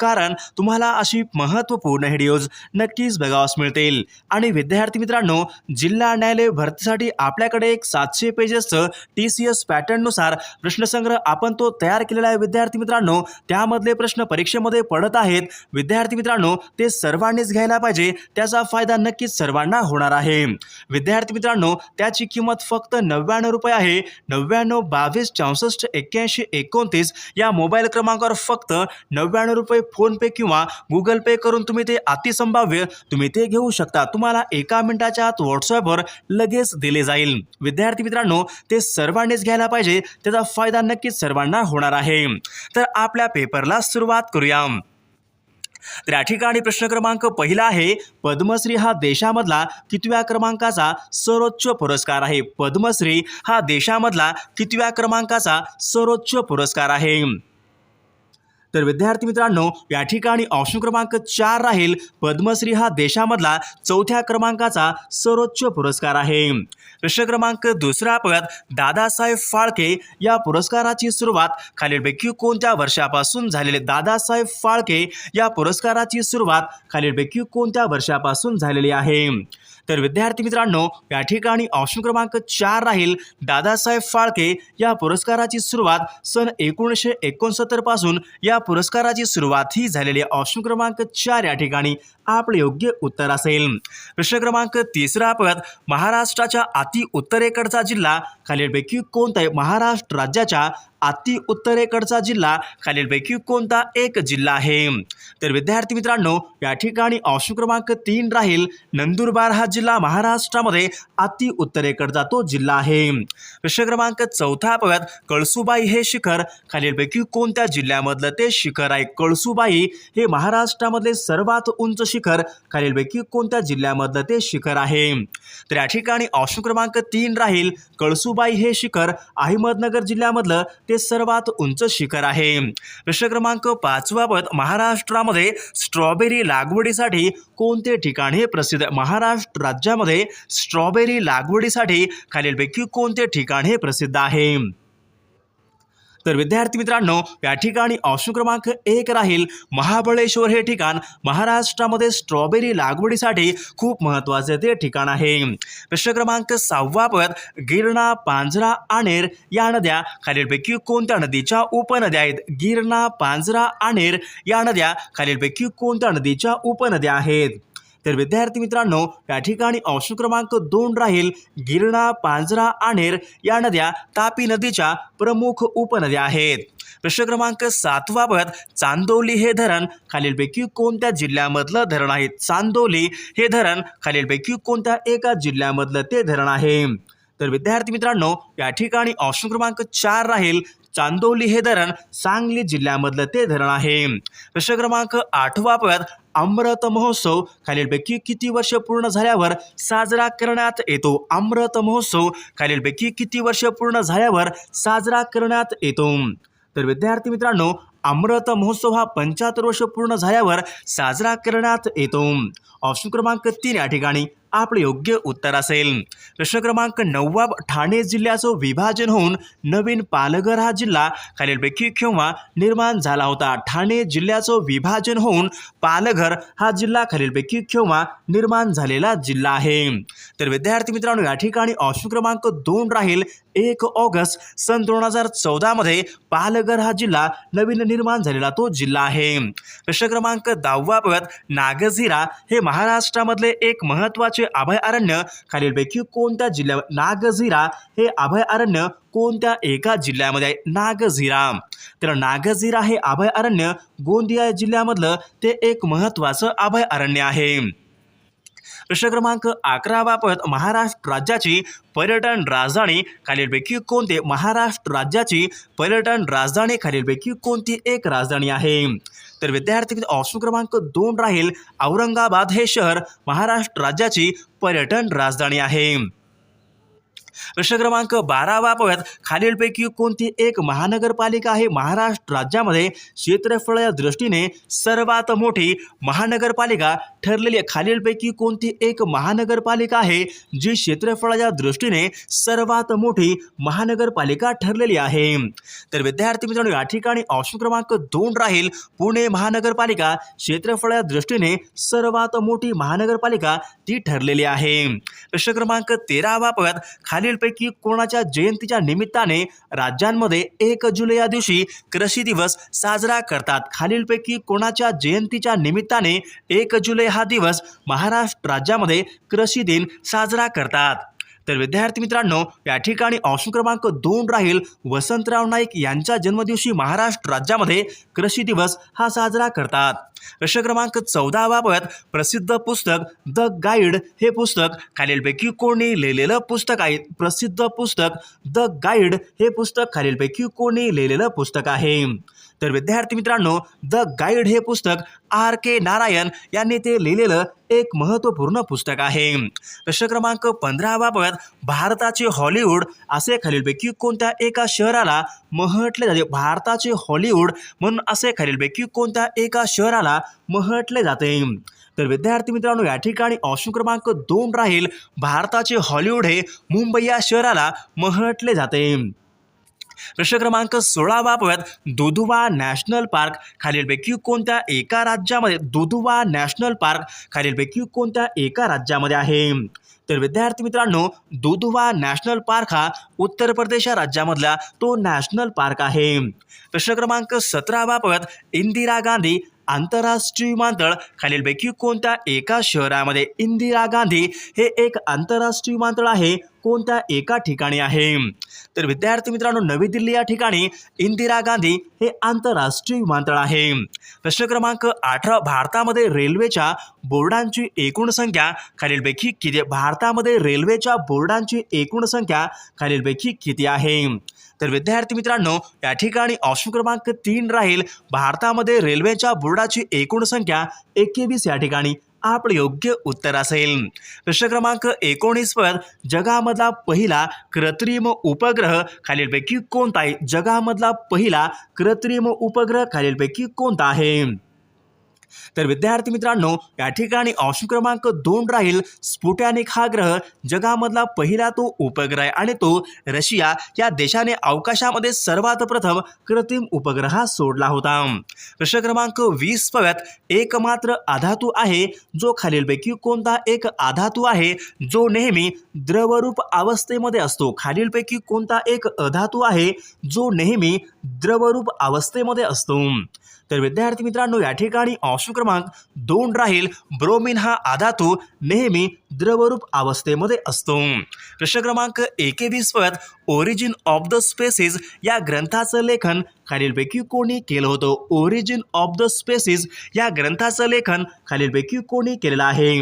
कारण तुम्हाला अशी महत्त्वपूर्ण व्हिडिओज नक्कीच बघावास मिळतील. आणि विद्यार्थी मित्रांनो जिल्हा न्यायालय भरतीसाठी आपल्याकडे एक सातशे पेजेसचं टी सी एस पॅटर्ननुसार प्रश्नसंग्रह आपण तो तयार केलेला आहे. विद्यार्थी मित्रांनो त्यामधले प्रश्न परीक्षेमध्ये पडत आहेत. विद्यार्थी मित्रांनो ते सर्वांनीच घ्यायला पाहिजे. त्याचा फायदा नक्कीच सर्वांना होणार आहे. विद्यार्थी मित्रांनो त्याची किंमत फक्त नव्याण्णव रुपये आहे. नव्याण्णव बावीस चौसष्ट एक्क्याऐंशी एकोणतीस या मोबाईल क्रमांकावर फक्त नव्याण्णव रुपये फोनपे किंवा गुगल पे करून तुम्ही ते अतिसंभाव्य तुम्ही ते घेऊ शकता. तुम्हाला एका मिनिटाच्या आत व्हॉट्सअपवर लगेच दिले जाईल. विद्यार्थी मित्रांनो ते सर्वांनीच घ्यायला पाहिजे. त्याचा फायदा नक्कीच सर्वांना होणार आहे. तर आपल्या पेपरला सुरुवात करूया. तर या ठिकाणी प्रश्न क्रमांक पहिला आहे पद्मश्री हा देशामधला कितव्या क्रमांकाचा सर्वोच्च पुरस्कार आहे? पद्मश्री हा देशामधला कितव्या क्रमांकाचा सर्वोच्च पुरस्कार आहे? तर विद्यार्थी मित्रांनो या ठिकाणी ऑप्शन क्रमांक चार राहील. पद्मश्री हा देशामधला चौथ्या क्रमांकाचा सर्वोच्च पुरस्कार आहे. प्रश्न क्रमांक दुसरा पद दादासाहेब फाळके या पुरस्काराची सुरुवात खालीलपैकी कोणत्या वर्षापासून झालेले दादासाहेब फाळके या पुरस्काराची सुरुवात खालीलपैकी कोणत्या वर्षापासून झालेली आहे? तर विद्यार्थी मित्रांनो या ठिकाणी ऑप्शन क्रमांक चार राहील. दादासाहेब फाळके या पुरस्काराची सुरुवात सन एकोणीसशे एकोणसत्तरपासून या पुरस्काराची सुरुवात ही झालेली आहे. ऑप्शन क्रमांक चार या ठिकाणी. आपले योग्य उत्तर असेल. प्रश्न क्रमांक तिसरा पद महाराष्ट्राच्या अति उत्तरेकडचा जिल्हा खालीलपैकी कोणता आहे महाराष्ट्र राज्याच्या अति उत्तरेकडचा जिल्हा खालीलपैकी कोणता एक जिल्हा आहे? तर विद्यार्थी मित्रांनो या ठिकाणी ऑप्शन क्रमांक तीन राहील. नंदुरबार हा जिल्हा महाराष्ट्रामध्ये अति उत्तरेकडचा तो जिल्हा आहे. प्रश्न क्रमांक चौथा पद कळसुबाई हे शिखर खालीलपैकी कोणत्या जिल्ह्यामधलं ते शिखर आहे? कळसुबाई हे महाराष्ट्रामधले सर्वात उंच शिखर शिखर खालीलपैकी कोणत्या जिल्ह्यामधलं ते शिखर आहे? तर या ठिकाणी ऑप्शन क्रमांक तीन राहील कळसुबाई हे शिखर. अहमदनगर जिल्ह्यामधलं ते सर्वात उंच शिखर आहे. प्रश्न क्रमांक पाचवा महाराष्ट्रामध्ये स्ट्रॉबेरी लागवडीसाठी कोणते ठिकाण हे प्रसिद्ध? महाराष्ट्र राज्यामध्ये स्ट्रॉबेरी लागवडीसाठी खालीलपैकी कोणते ठिकाण हे प्रसिद्ध आहे? तर विद्यार्थी मित्रांनो या ठिकाणी ऑप्शन क्रमांक एक राहील. महाबळेश्वर हे ठिकाण महाराष्ट्रामध्ये स्ट्रॉबेरी लागवडीसाठी खूप महत्त्वाचे ते ठिकाण आहे. प्रश्न क्रमांक सहावा पद गिरणा पांझरा आणेर या नद्या. खालीलपैकी कोणत्या नदीच्या उपनद्या आहेत? गिरणा पांझरा आणेर या नद्या. खालीलपैकी कोणत्या नदीच्या उपनद्या आहेत? तर विद्यार्थी मित्रांनो या ठिकाणी ऑप्शन क्रमांक दोन राहील गिरणा पांझरा आणेर या नद्या तापी नदीच्या प्रमुख उपनद्या आहेत. प्रश्न क्रमांक सातवाबत चांदोली हे धरण खालीलपैकी कोणत्या जिल्ह्यामधलं धरण आहे? चांदोली हे धरण खालीलपैकी कोणत्या एका जिल्ह्यामधलं ते धरण आहे? तर विद्यार्थी मित्रांनो या ठिकाणी ऑप्शन क्रमांक चार राहील. चांदोली हे धरण सांगली जिल्ह्यामधलं ते धरण आहे. प्रश्न क्रमांक आठवा पद अमृत महोत्सव. खालीलपैकी किती वर्ष पूर्ण झाल्यावर साजरा करण्यात येतो? अमृत महोत्सव. खालीलपैकी किती वर्ष पूर्ण झाल्यावर साजरा करण्यात येतो? तर विद्यार्थी मित्रांनो अमृत महोत्सव हा पंच्याहत्तर वर्ष पूर्ण झाल्यावर साजरा करण्यात येतो. ऑप्शन क्रमांक तीन या ठिकाणी आपले योग्य उत्तर असेल. प्रश्न क्रमांक नववा ठाणे जिल्ह्याचं विभाजन होऊन नवीन पालघर हा जिल्हा खालीलपैकी केव्हा निर्माण झाला होता. ठाणे जिल्ह्याचं विभाजन होऊन पालघर हा जिल्हा खालीलपैकी केव्हा निर्माण झालेला जिल्हा आहे. तर विद्यार्थी मित्रांनो या ठिकाणी ऑप्शन क्रमांक दोन राहील. एक ऑगस्ट सन दोन हजार चौदामध्ये पालघर हा जिल्हा नवीन निर्माण झालेला तो जिल्हा आहे. प्रश्न क्रमांक दहावा पद नागझिरा हे महाराष्ट्रामधले एक महत्त्वाचे अभयारण्य खालीलपैकी कोणत्या जिल्ह्यात नागझिरा हे अभयारण्य कोणत्या एका जिल्ह्यामध्ये आहे? नागझिरा. तर नागझिरा हे अभयारण्य गोंदिया जिल्ह्यामधलं ते एक महत्त्वाचं अभयारण्य आहे. प्रश्न क्रमांक अकरा बाबत महाराष्ट्र राज्याची पर्यटन राजधानी खालीलपैकी कोणते? महाराष्ट्र राज्याची पर्यटन राजधानी खालीलपैकी कोणती एक राजधानी आहे? तर विद्यार्थी ऑप्शन क्रमांक दोन राहील औरंगाबाद हे शहर महाराष्ट्र राज्याची पर्यटन राजधानी आहे. प्रश्न क्रमांक बारावा पाहूयात खालीलपैकी कोणती एक महानगरपालिका आहे? महाराष्ट्र राज्यामध्ये क्षेत्रफळाच्या दृष्टीने सर्वात मोठी महानगरपालिका ठरलेली आहे. खालीलपैकी कोणती एक महानगरपालिका आहे? जी क्षेत्रफळाच्या दृष्टीने सर्वात मोठी महानगरपालिका ठरलेली आहे. तर विद्यार्थी मित्रांनो या ठिकाणी ऑप्शन क्रमांक दोन राहील. पुणे महानगरपालिका क्षेत्रफळाच्या दृष्टीने सर्वात मोठी महानगरपालिका ती ठरलेली आहे. प्रश्न क्रमांक तेरावा पाहूयात खालीलपैकी कोणाच्या जयंतीच्या निमित्ताने राज्यांमध्ये एक जुलै या दिवशी कृषी दिवस साजरा करतात. खालीलपैकी कोणाच्या जयंतीच्या निमित्ताने एक जुलै हा दिवस महाराष्ट्र राज्यामध्ये कृषी दिन साजरा करतात. तर विद्यार्थी मित्रांनो या ठिकाणी ऑप्शन क्रमांक दोन राहील. वसंतराव नाईक यांच्या जन्मदिवशी महाराष्ट्र राज्यामध्ये कृषी दिवस हा साजरा करतात. प्रश्न क्रमांक चौदा बाबत प्रसिद्ध पुस्तक द गाईड हे पुस्तक खालीलपैकी कोणी लिहिलेलं पुस्तक आहे. प्रसिद्ध पुस्तक द गाईड हे पुस्तक खालीलपैकी कोणी लिहिलेलं पुस्तक आहे. तर विद्यार्थी मित्रांनो द गाईड हे पुस्तक आर के नारायण यांनी ते लिहिलेलं एक महत्त्वपूर्ण पुस्तक आहे. प्रश्न क्रमांक पंधराबाबत भारताचे हॉलिवूड असे खालीलपैकी कोणत्या एका शहराला म्हटले जाते? भारताचे हॉलिवूड म्हणून असे खालीलपैकी कोणत्या एका शहराला म्हटले जाते? तर विद्यार्थी मित्रांनो या ठिकाणी ऑप्शन क्रमांक दोन राहील. भारताचे हॉलिवूड हे मुंबई या शहराला म्हटले जाते. प्रश्न क्रमांक सोळावा पाहूयात दुधुवा नॅशनल पार्क खालीलपैकी कोणत्या एका राज्यामध्ये दुधुवा नॅशनल पार्क खालीलपैकी कोणत्या एका राज्यामध्ये आहे? तर विद्यार्थी मित्रांनो दुधुवा नॅशनल पार्क हा उत्तर प्रदेश या राज्यामधला तो नॅशनल पार्क आहे. प्रश्न क्रमांक सतरावा पाहूयात इंदिरा गांधी आंतरराष्ट्रीय विमानतळ खालीलपैकी कोणत्या एका शहरामध्ये इंदिरा गांधी हे एक आंतरराष्ट्रीय विमानतळ आहे? कोणत्या एका ठिकाणी आहे? तर विद्यार्थी मित्रांनो नवी दिल्ली या ठिकाणी इंदिरा गांधी हे आंतरराष्ट्रीय विमानतळ आहे. प्रश्न क्रमांक अठरा भारतामध्ये रेल्वेच्या बोर्डांची एकूण संख्या खालीलपैकी किती भारतामध्ये रेल्वेच्या बोर्डांची एकूण संख्या खालीलपैकी किती आहे? तर विद्यार्थी मित्रांनो या ठिकाणी ऑप्शन क्रमांक तीन राहील. भारतामध्ये रेल्वेच्या बोर्डाची एकूण संख्या एकेवीस या ठिकाणी. आपलं योग्य उत्तर असेल. प्रश्न क्रमांक एकोणीसवर जगामधला पहिला कृत्रिम उपग्रह खालीलपैकी कोणता आहे? जगामधला पहिला कृत्रिम उपग्रह खालीलपैकी कोणता आहे? तर विद्यार्थी मित्रांनो या ठिकाणी ऑप्शन क्रमांक दोन राहील स्पुटॅनिक हा ग्रह. जगामधला पहिला तो उपग्रह आहे आणि तो रशिया. या देशाने अवकाशामध्ये सर्वात प्रथम कृत्रिम उपग्रह हा सोडला होता. प्रश्न क्रमांक वीस पव्यात एकमात्र अधातू आहे जो खालीलपैकी कोणता एक अधातू आहे? जो नेहमी द्रवरूप अवस्थेमध्ये असतो. खालीलपैकी कोणता एक अधातू आहे? जो नेहमी द्रवरूप अवस्थेमध्ये असतो. तर विद्यार्थी मित्रांनो या ठिकाणी ऑप्शन क्रमांक दोन राहील. ब्रोमिन हा आधातू नेहमी द्रवरूप अवस्थेमध्ये असतो. प्रश्न क्रमांक एकेवीस पद ओरिजिन ऑफ द स्पेसिस या ग्रंथाचं लेखन खालीलपैकी कोणी केलं होतं? ओरिजिन ऑफ द स्पेसिस या ग्रंथाचं लेखन खालीलपैकी कोणी केलेलं आहे?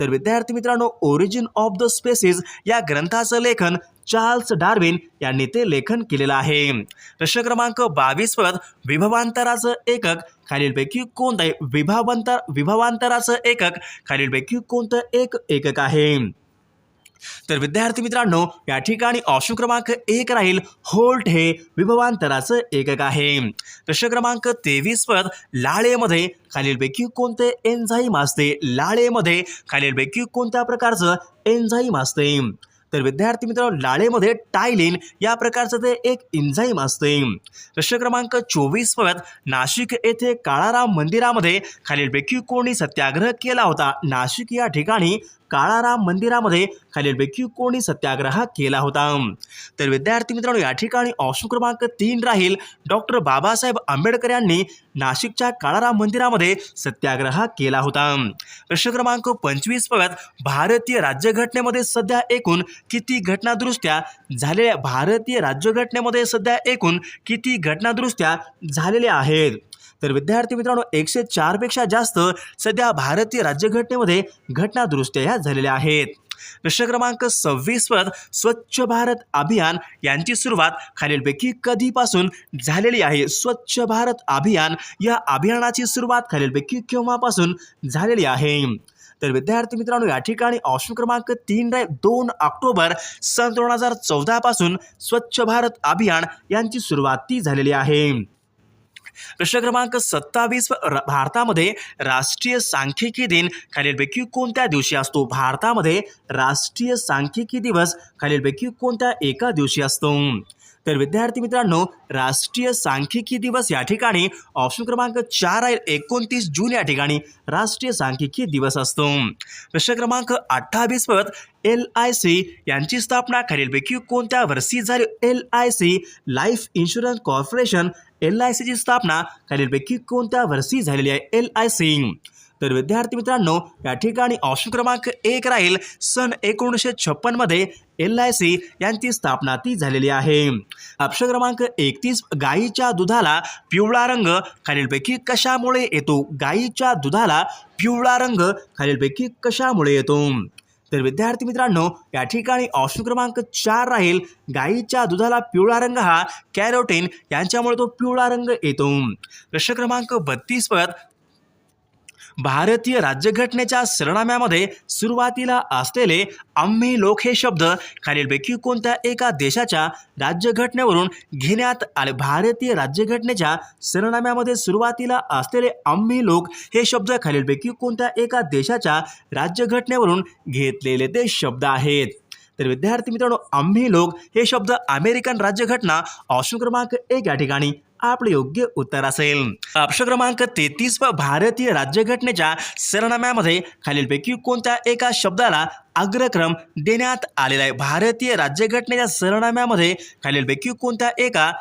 तर विद्यार्थी मित्रांनो ओरिजिन ऑफ द स्पेसिस या ग्रंथाचं लेखन चार्ल्स डार्विन यांनी ते लेखन केलेलं आहे. प्रश्न क्रमांक बावीस पद विभवांतराचं एकक खालीलपैकी कोणतं विभावांतर विभवांतराचं एकक खालीलपैकी कोणतं एक एकक आहे? तर विद्यार्थी मित्रांनो या ठिकाणी ऑप्शन क्रमांक एक राहील. होल्ट हे विभवांतराचं एकक आहे. प्रश्न क्रमांक तेवीस पद लाळेमध्ये खालीलपैकी कोणते एन्झाईम असते? लाळेमध्ये खालीलपैकी कोणत्या प्रकारचं एन्झाईम असते? तर विद्यार्थी मित्रांनो लाळेमध्ये टायलिन या प्रकारचं ते एक इन्झाईम असते. प्रश्न क्रमांक चोवीसपर्यंत नाशिक येथे काळाराम मंदिरामध्ये खालीलपैकी कोणी सत्याग्रह केला होता. नाशिक या ठिकाणी काळाराम मंदिरामध्ये खालीलपैकी कोणी सत्याग्रह केला होता. तर विद्यार्थी मित्रांनो या ठिकाणी ऑप्शन क्रमांक तीन राहील डॉक्टर बाबासाहेब आंबेडकर यांनी नाशिकच्या काळाराम मंदिरामध्ये सत्याग्रह केला होता. प्रश्न क्रमांक पंचवीस पव्यात भारतीय राज्यघटनेमध्ये सध्या एकूण किती घटनादुरुस्त्या झालेल्या भारतीय राज्यघटनेमध्ये सध्या एकूण किती घटनादुरुस्त्या झालेल्या आहेत? तर विद्यार्थी मित्रांनो एकशे चारपेक्षा जास्त सध्या भारतीय राज्यघटनेमध्ये घटनादुरुस्त्या ह्या झालेल्या आहेत. प्रश्न क्रमांक सव्वीसवर स्वच्छ भारत अभियान यांची सुरुवात खालीलपैकी कधीपासून झालेली आहे? स्वच्छ भारत अभियान या अभियानाची सुरुवात खालीलपैकी केव्हापासून झालेली आहे? तर विद्यार्थी मित्रांनो या ठिकाणी ऑप्शन क्रमांक तीन रे दोन ऑक्टोबर सन दोन हजार चौदापासून स्वच्छ भारत अभियान यांची सुरुवात ती झालेली आहे. प्रश्न क्रमांक सत्तावीस भारतामध्ये राष्ट्रीय सांख्यिकी दिन खालीलपैकी कोणत्या दिवशी असतो? भारतामध्ये राष्ट्रीय सांख्यिकी दिवस खालीलपैकी कोणत्या एका दिवशी असतो? तर विद्यार्थी मित्रांनो राष्ट्रीय सांख्यिकी दिवस या ठिकाणी ऑप्शन क्रमांक चार आहे एकोणतीस जून या ठिकाणी राष्ट्रीय सांख्यिकी दिवस असतो. प्रश्न क्रमांक अठ्ठावीस पद एल आय सी यांची स्थापना खालीलपैकी कोणत्या वर्षी झाली? L I C life insurance corporation L I सीची स्थापना खालीलपैकी कोणत्या वर्षी झालेली आहे? एल आय सी तर विद्यार्थी मित्रांनो या ठिकाणी ऑप्शन क्रमांक एक राहील. सन एकोणीसशे छप्पनमध्ये एल आय सी यांची स्थापना ती झालेली आहे. ऑप्शन क्रमांक एकतीस गायीच्या दुधाला पिवळा रंग खालीलपैकी कशामुळे येतो? गायीच्या दुधाला पिवळा रंग खालीलपैकी कशामुळे येतो? तर विद्यार्थी मित्रांनो या ठिकाणी ऑप्शन क्रमांक चार राहील. गायीच्या दुधाला पिवळा रंग हा. कॅरोटीन यांच्यामुळे तो पिवळा रंग येतो. प्रश्न क्रमांक बत्तीस पद. भारतीय राज्यघटनेच्या सरनाम्यामध्ये सुरुवातीला असलेले आम्ही लोक हे शब्द खालीलपैकी कोणत्या एका देशाच्या राज्यघटनेवरून घेण्यात आले? भारतीय राज्यघटनेच्या सरनाम्यामध्ये सुरुवातीला असलेले आम्ही लोक हे शब्द खालीलपैकी कोणत्या एका देशाच्या राज्यघटनेवरून घेतलेले ते शब्द आहेत? तर विद्यार्थी मित्रांनो आम्ही लोक हे शब्द अमेरिकन राज्यघटना ऑप्शन क्रमांक एक या ठिकाणी आपले योग्य उत्तर असेल. ऑप्शन क्रमांक तेहतीस व भारतीय राज्यघटनेच्या सरनाम्यामध्ये खालीलपैकी कोणत्या एका शब्दाला अग्रक्रम देण्यात आलेला आहे? भारतीय राज्यघटनेच्या सरनाम्यामध्ये खालीलपैकी कोणत्या एका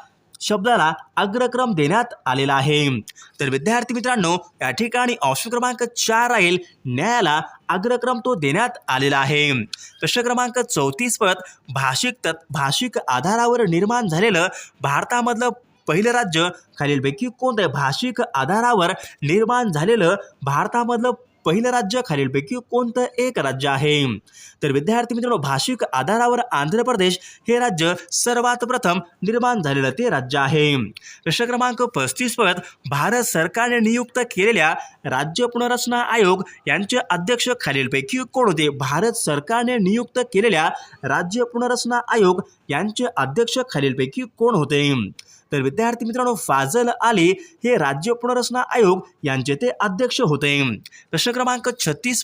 शब्दाला अग्रक्रम देण्यात आलेला आहे? तर विद्यार्थी मित्रांनो या ठिकाणी ऑप्शन क्रमांक चार राहील. न्यायाला अग्रक्रम तो देण्यात आलेला आहे. प्रश्न क्रमांक चौतीस पद भाषिक तत् भाषिक आधारावर निर्माण झालेलं भारतामधलं पहिलं राज्य खालीलपैकी कोणतं? आहे भाषिक आधारावर निर्माण झालेलं भारतामधलं पहिलं राज्य खालीलपैकी कोणतं? एक राज्य आहे. तर विद्यार्थी मित्रांनो भाषिक आधारावर आंध्र प्रदेश हे राज्य सर्वात प्रथम निर्माण झालेलं ते राज्य आहे. प्रश्न क्रमांक पस्तीस पद भारत सरकारने नियुक्त केलेल्या राज्य पुनर्रचना आयोग यांचे अध्यक्ष खालीलपैकी कोण होते? भारत सरकारने नियुक्त केलेल्या राज्य पुनर्रचना आयोग यांचे अध्यक्ष खालीलपैकी कोण होते? तर विद्यार्थी मित्रांनो फाजल आली हे राज्य पुनर्रचना आयोग यांचे ते अध्यक्ष होते. प्रश्न क्रमांक छत्तीस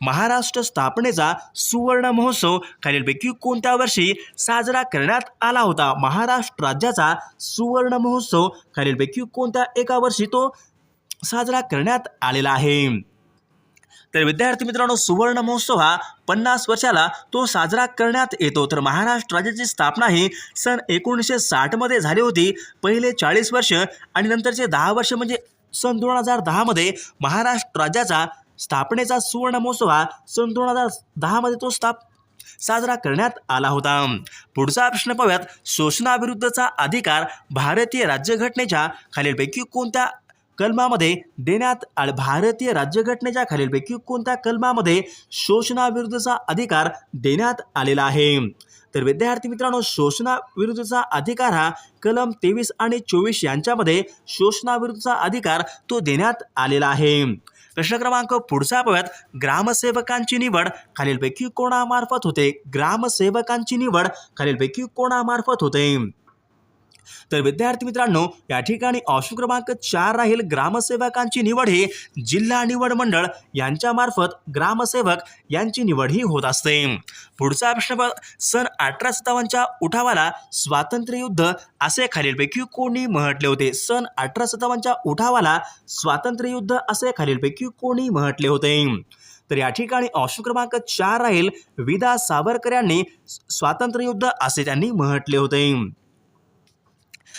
महाराष्ट्र स्थापनेचा सुवर्ण महोत्सव खालीलपैकी कोणत्या वर्षी साजरा करण्यात आला होता? महाराष्ट्र राज्याचा सुवर्ण महोत्सव खालीलपैकी कोणत्या एका वर्षी तो साजरा करण्यात आलेला आहे? तर विद्यार्थी मित्रांनो सुवर्ण महोत्सव हा पन्नास वर्षाला तो साजरा करण्यात येतो. तर महाराष्ट्र राज्याची स्थापना ही सन एकोणीसशे साठमध्ये झाली होती. पहिले चाळीस वर्ष आणि नंतरचे दहा वर्ष म्हणजे सन दोन हजार दहामध्ये महाराष्ट्र राज्याचा स्थापनेचा सुवर्ण महोत्सव हा सन दोन हजार दहामध्ये तो स्थाप साजरा करण्यात आला होता. पुढचा प्रश्न पाहूयात. शोषणाविरुद्धचा अधिकार भारतीय राज्यघटनेच्या खालीलपैकी कोणत्या कलमामध्ये देण्यात आले भारतीय राज्यघटनेच्या खालीलपैकी कोणत्या कलमामध्ये शोषणाविरुद्धचा अधिकार देण्यात आलेला आहे? तर विद्यार्थी मित्रांनो शोषणाविरुद्धचा अधिकार हा कलम तेवीस आणि चोवीस यांच्यामध्ये शोषणाविरुद्धचा अधिकार तो देण्यात आलेला आहे. प्रश्न क्रमांक पुढचा पाहूयात ग्रामसेवकांची निवड खालीलपैकी कोणामार्फत होते? ग्रामसेवकांची निवड खालीलपैकी कोणामार्फत होते? तर विद्यार्थी मित्रांनो या ठिकाणी ऑप्शन क्रमांक चार राहील ग्रामसेवकांची निवड ही जिल्हा निवड मंडळ यांच्यामार्फत ग्रामसेवक यांची निवड ही होत असते. पुढचा प्रश्न सन अठरा सत्तावन्नच्या उठावाला स्वातंत्र्य युद्ध असे खालीलपैकी कोणी म्हटले होते? सन अठरा सत्तावन्नच्या उठावाला स्वातंत्र्य युद्ध असे खालीलपैकी कोणी म्हटले होते? तर या ठिकाणी ऑप्शन क्रमांक चार राहील विदा सावरकर यांनी स्वातंत्र्य युद्ध असे त्यांनी म्हटले होते.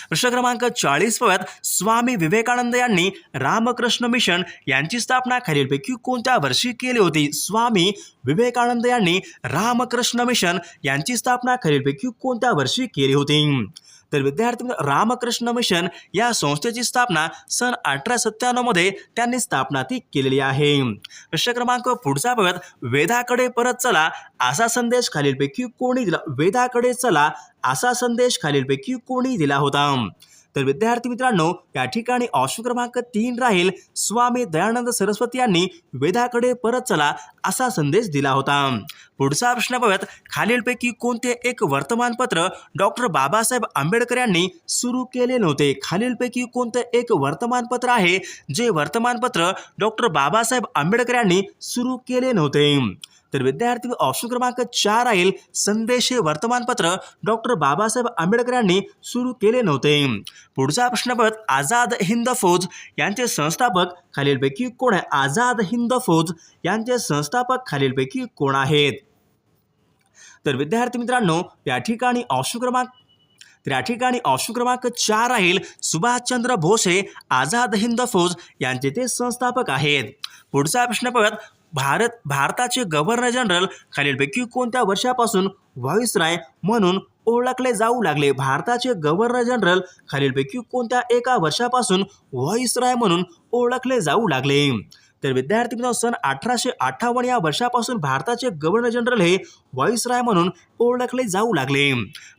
प्रश्न क्रमांक चाळीस पद स्वामी विवेकानंद यांनी रामकृष्ण मिशन यांची स्थापना खालीलपैकी कोणत्या वर्षी केली होती? स्वामी विवेकानंद यांनी रामकृष्ण मिशन यांची स्थापना खालीलपैकी कोणत्या वर्षी केली होती? तर विद्यार्थी मित्र रामकृष्ण मिशन या संस्थेची स्थापना सन अठरा सत्त्याण्णवमध्ये त्यांनी स्थापना ती केलेली आहे. प्रश्न क्रमांक पुढचा बघत वेदाकडे परत चला असा संदेश खालीलपैकी कोणी दिला? वेदाकडे चला असा संदेश खालीलपैकी कोणी दिला होता? तर विद्यार्थी मित्रांनो या ठिकाणी ऑप्शन क्रमांक तीन राहील. स्वामी दयानंद सरस्वती यांनी वेदाकडे परत चला असा संदेश दिला होता. पुढचा प्रश्न पाहूयात खालीलपैकी कोणते एक वर्तमानपत्र डॉक्टर बाबासाहेब आंबेडकर यांनी सुरू केले नव्हते? खालीलपैकी कोणतं एक वर्तमानपत्र आहे जे वर्तमानपत्र डॉक्टर बाबासाहेब आंबेडकर यांनी सुरू केले नव्हते? तर विद्यार्थी ऑप्शन क्रमांक चार राहील संदेश हे वर्तमानपत्र. डॉक्टर बाबासाहेब आंबेडकर यांनी सुरू केले नव्हते. पुढचा प्रश्नपद आझाद हिंद फौज यांचे संस्थापक खालीलपैकी कोण आहे? आझाद हिंद फौज यांचे संस्थापक खालीलपैकी कोण आहेत? तर विद्यार्थी मित्रांनो या ठिकाणी ऑप्शन क्रमांक तर या ठिकाणी ऑप्शन क्रमांक चार राहील सुभाषचंद्र बोस हे आझाद हिंद फौज यांचे ते संस्थापक आहेत. पुढचा प्रश्न भारत भारताचे गव्हर्नर जनरल खालीलपैकी कोणत्या वर्षापासून व्हॉईसराय म्हणून ओळखले जाऊ लागले? भारताचे गव्हर्नर जनरल खालीलपैकी कोणत्या एका वर्षापासून व्हॉईसराय म्हणून ओळखले जाऊ लागले? तर विद्यार्थी मित्रांनो सन अठराशे अठ्ठावन्न या वर्षापासून भारताचे गव्हर्नर जनरल हे व्हाईसराय म्हणून ओळखले जाऊ लागले.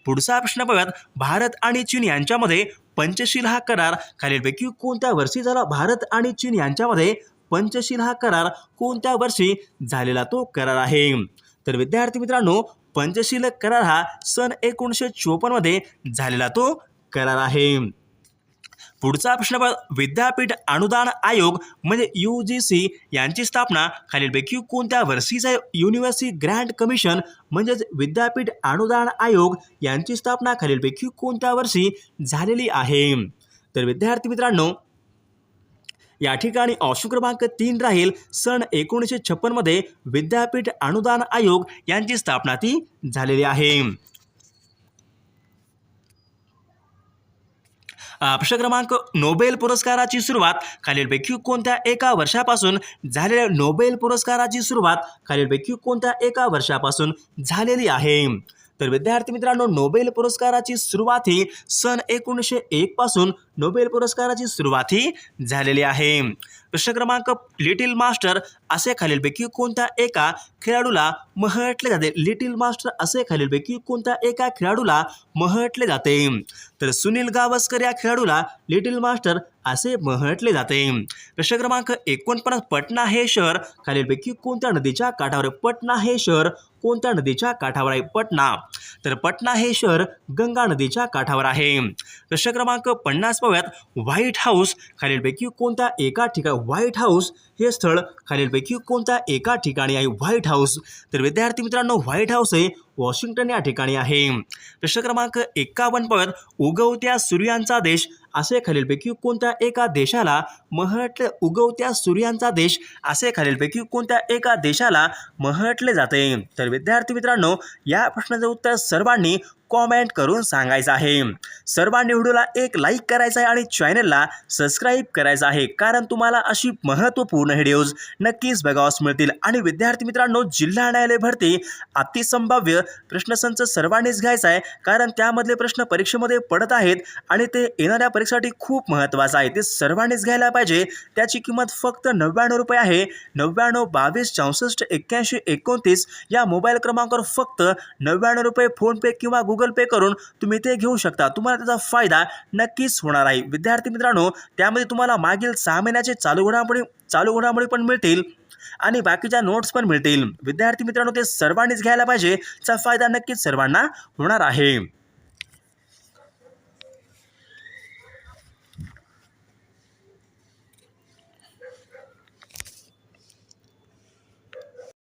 पुढचा प्रश्न बघत भारत आणि चीन यांच्यामध्ये पंचशील हा करार खालीलपैकी कोणत्या वर्षी झाला? भारत आणि चीन यांच्यामध्ये पंचशील हा करार कोणत्या वर्षी झालेला तो करार आहे? तर विद्यार्थी मित्रांनो पंचशील करार हा सन एकोणीसशे चोपन्नमध्ये झालेला तो करार आहे. पुढचा प्रश्न विद्यापीठ अनुदान आयोग म्हणजे यू जी सी यांची स्थापना खालीलपैकी कोणत्या वर्षीचा युनिव्हर्सिटी ग्रँट कमिशन म्हणजेच विद्यापीठ अनुदान आयोग यांची स्थापना खालीलपैकी कोणत्या वर्षी झालेली आहे? तर विद्यार्थी मित्रांनो या ठिकाणी ऑप्शन क्रमांक तीन राहील. सन एकोणीसशे छप्पनमध्ये विद्यापीठ अनुदान आयोग यांची स्थापना ती झालेली आहे. प्रश्न क्रमांक नोबेल पुरस्काराची सुरुवात खालीलपैकी कोणत्या एका वर्षापासून झालेल्या नोबेल पुरस्काराची सुरुवात खालीलपैकी कोणत्या एका वर्षापासून झालेली आहे? तर विद्यार्थी मित्रांनो नोबेल पुरस्काराची सुरुवात ही सन एकोणीसशे एक पासून नोबेल पुरस्काराची सुरुवात ही झालेली आहे. प्रश्न क्रमांक लिटिल मास्टर असे खालीलपैकी कोणत्या एका खेळाडूला महटले जाते? लिटिल मास्टर असे खालीलपैकी कोणत्या एका खेळाडूला महटले जाते? तर सुनील गावस्कर या खेळाडूला लिटिल मास्टर असे महटले जाते. प्रश्न क्रमांक एकोणपन्नास पटना हे शहर. खालीलपैकी कोणत्या नदीच्या काठावर पटना हे शहर कोणत्या नदीच्या काठावर आहे? पटना. तर पटना हे शहर गंगा नदीच्या काठावर आहे. प्रश्न क्रमांक पन्नास पाव्यात व्हाईट हाऊस खालीलपैकी कोणत्या एका ठिकाणी व्हाईट हाऊस हे स्थळ खालीलपैकी कोणत्या एका ठिकाणी आहे? व्हाईट हाऊस तर विद्यार्थी मित्रांनो व्हाईट हाऊस हे वॉशिंग्टन या ठिकाणी आहे. प्रश्न क्रमांक एकावन्न पाव्यात उगवत्या सूर्यांचा देश असे खालीलपैकी कोणत्या एका देशाला म्हटलं उगवत्या सूर्यांचा देश असे खालीलपैकी कोणत्या एका देशाला म्हटले जाते? तर विद्यार्थी मित्रांनो या प्रश्नाचं उत्तर सर्वांनी कॉमेंट करून सांगायचं आहे. सर्वांनी व्हिडिओला एक लाईक करायचा आहे आणि चॅनलला सबस्क्राईब करायचं आहे. कारण तुम्हाला अशी महत्त्वपूर्ण व्हिडिओज नक्कीच बघावास मिळतील. आणि विद्यार्थी मित्रांनो जिल्हा न्यायालय भरती अतिसंभाव्य प्रश्नसंच सर्वांनीच घ्यायचा आहे. कारण त्यामधले प्रश्न परीक्षेमध्ये पडत आहेत आणि ते येणाऱ्या परीक्षेसाठी खूप महत्त्वाचं आहे. ते सर्वांनीच घ्यायला पाहिजे. त्याची किंमत फक्त नव्याण्णव रुपये आहे. नव्याण्णव बावीस चौसष्ट एक्क्याऐंशी एकोणतीस या मोबाईल क्रमांकावर फक्त नव्याण्णव रुपये फोनपे किंवा गुगल गुगल पे करून तुम्ही ते घेऊ शकता. तुम्हाला त्याचा फायदा नक्कीच होणार आहे. विद्यार्थी मित्रांनो त्यामध्ये तुम्हाला मागील सहा महिन्याचे चालू घडामोडी चालू घडामोडी पण मिळतील आणि बाकीच्या नोट्स पण मिळतील. विद्यार्थी मित्रांनो ते सर्वांनीच घ्यायला पाहिजे. त्याचा फायदा नक्कीच सर्वांना होणार आहे.